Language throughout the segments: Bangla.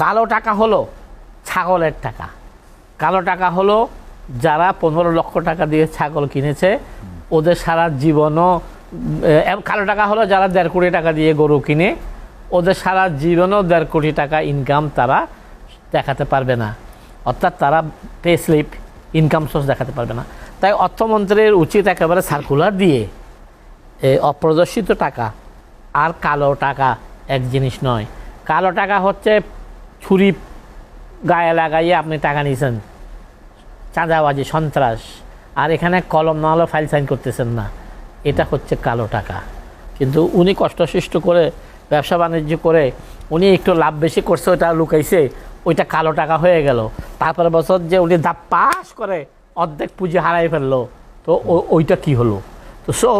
কালো টাকা হলো ছাগলের টাকা। কালো টাকা হলো যারা পনেরো লক্ষ টাকা দিয়ে ছাগল কিনেছে, ওদের সারা জীবনও কালো টাকা হলো যারা দেড় কোটি টাকা দিয়ে গরু কিনে, ওদের সারা জীবনও দেড় কোটি টাকা ইনকাম তারা দেখাতে পারবে না। অর্থাৎ তারা পে স্লিপ ইনকাম সোর্স দেখাতে পারবে না। তাই অর্থমন্ত্রীর উচিত একেবারে সার্কুলার দিয়ে অপ্রদর্শিত টাকা আর কালো টাকা এক জিনিস নয়। কালো টাকা হচ্ছে ছুরি গায়ে লাগাইয়ে আপনি টাকা নিয়েছেন চাঁদাবাজি, সন্ত্রাস। আর এখানে কলম না হলে ফাইল সাইন করতেছেন না। এটা হচ্ছে কালো টাকা। কিন্তু উনি কষ্টসৃষ্ট করে, ব্যবসা বাণিজ্য করে, উনি একটু লাভ বেশি করছে, ওটা লুকাইছে, ওইটা কালো টাকা হয়ে গেল। তারপরে বছর যে উনি দা পাস করে অর্ধেক পুঁজি হারাই ফেলল, তো ওইটা কি হলো? তো সো,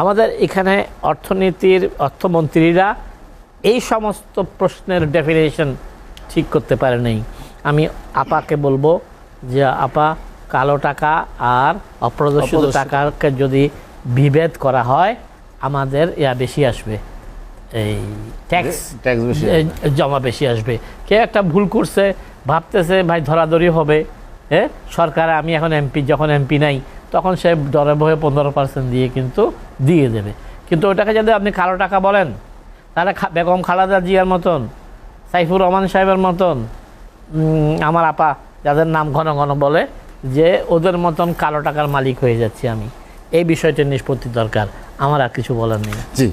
আমাদের এখানে অর্থনীতির অর্থমন্ত্রীরা এই সমস্ত প্রশ্নের ডেফিনেশন ঠিক করতে পারে নাই। আমি আপাকে বলব যে আপা কালো টাকা আর অপ্রদর্শিত। টাকাকে যদি বিভেদ করা হয় আমাদের ইয়া বেশি আসবে। এই ট্যাক্স ট্যাক্স বেশি জমা বেশি আসবে। কেউ একটা ভুল করছে ভাবতেছে ভাই ধরাধরি হবে। হ্যাঁ সরকার আমি এখন এমপি যখন এমপি নাই তখন সে ডরে ভয়ে পনেরো পার্সেন্ট দিয়ে কিন্তু দিয়ে দেবে। কিন্তু ওটাকে যদি আপনি কালো টাকা বলেন তাহলে বেগম খালাদা জিয়ার মতন সাইফুর রহমান সাহেবের মতন আমার আপা, যাদের নাম ঘন ঘন বলে, যে ওদের মতন কালো টাকার মালিক হয়ে যাচ্ছি আমি। এই বিষয়টির নিষ্পত্তি দরকার। আমার আর কিছু বলার নেই। জি।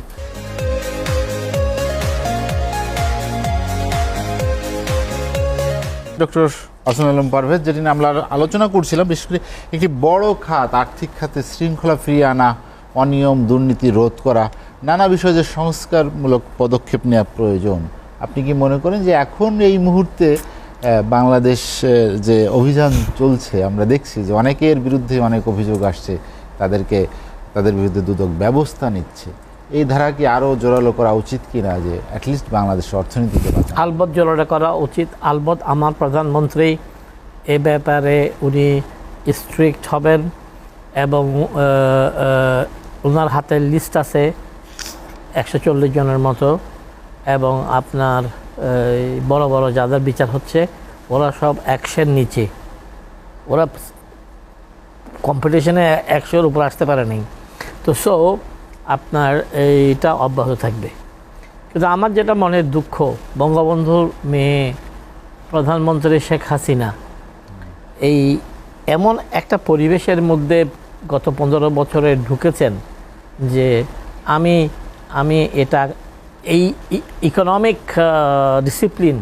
ডক্টর আসম আলম পারভেজ যেটি আমরা আলোচনা করছিলাম, বিশেষ করে একটি বড় খাত, আর্থিক খাতে শৃঙ্খলা ফিরিয়ে আনা, অনিয়ম, দুর্নীতি রোধ করা, নানা বিষয়ে যে সংস্কারমূলক পদক্ষেপ নেওয়া প্রয়োজন। আপনি কি মনে করেন যে এখন এই মুহূর্তে বাংলাদেশ যে অভিযান চলছে, আমরা দেখছি যে অনেকের বিরুদ্ধে অনেক অভিযোগ আসছে, তাদেরকে, তাদের বিরুদ্ধে দুদক ব্যবস্থা নিচ্ছে। এই ধারা কি আরও জোরালো করা উচিত কি না যে অ্যাটলিস্ট বাংলাদেশের অর্থনীতিকে আলবত জোরটা করা উচিত। আলবত আমার প্রধানমন্ত্রী এ ব্যাপারে উনি স্ট্রিক্ট হবেন এবং ওনার হাতে লিস্ট আছে একশো চল্লিশ জনের মতো। এবং আপনার বড় বড় যাদের বিচার হচ্ছে, ওরা সব একশের নিচে ওরা কম্পিটিশনে একশোর উপর আসতে পারে পারেনি। তো সো আপনার এইটা অব্যাহত থাকবে। কিন্তু আমার যেটা মনের দুঃখ, বঙ্গবন্ধুর মেয়ে প্রধানমন্ত্রী শেখ হাসিনা, এই এমন একটা পরিবেশের মধ্যে গত পনেরো বছরে ঢুকেছেন যে আমি আমি এটা এই ইকোনমিক ডিসিপ্লিন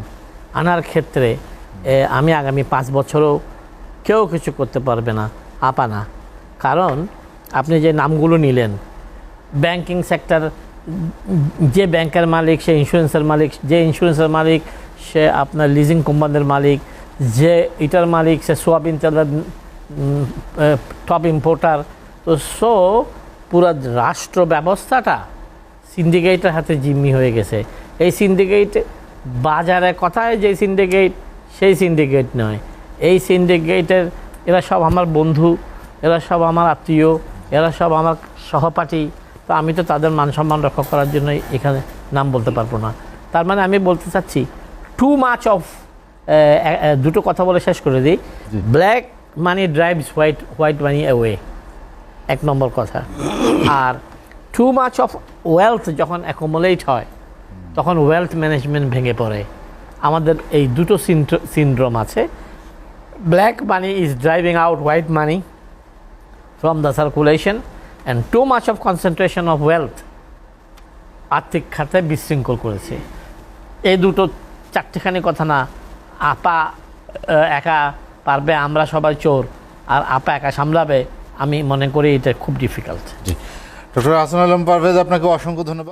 আনার ক্ষেত্রে আমি আগামী পাঁচ বছরও কেউ কিছু করতে পারবে না, আপানা। কারণ আপনি যে নামগুলো নিলেন ব্যাংকিং সেক্টর যে ব্যাংকের মালিক, সে ইন্স্যুরেন্সের মালিক, যে ইন্স্যুরেন্সের মালিক, সে আপনার লিজিং কোম্পানির মালিক, যে ইটার মালিক, সে সোয়াবিন তেলের টপ ইম্পোর্টার তো সো পুরো রাষ্ট্র ব্যবস্থাটা সিন্ডিকেটের হাতে জিম্মি হয়ে গেছে। এই সিন্ডিকেট বাজারে কথায় যে সিন্ডিকেট সেই সিন্ডিকেট নয়। এই সিন্ডিকেটের এরা সব আমার বন্ধু এরা সব আমার আত্মীয় এরা সব আমার সহপাঠী। তো আমি তো তাদের মান সম্মান রক্ষা করার জন্য এখানে নাম বলতে পারব না। তার মানে আমি বলতে চাচ্ছি টু মাচ অফ দুটো কথা বলে শেষ করে দিই। Black money drives white white money away এক নম্বর কথা। আর টু মাচ অফ ওয়েলথ যখন অ্যাকোমোলেট হয়, তখন ওয়েলথ ম্যানেজমেন্ট ভেঙে পড়ে। আমাদের এই দুটো সিনড্রোম আছে। Black money is driving out white money from the circulation and too much of concentration of wealth আর্থিক খাতে বিশৃঙ্খল করেছে। এই দুটো চারটেখানি কথা না, আপা একা পারবে, আমরা সবাই চোর, আর আপা একা সামলাবে, আমি মনে করি এটা খুব ডিফিকাল্ট ডক্টর আসম আলম পারভেজ আপনাকে অসংখ্য ধন্যবাদ।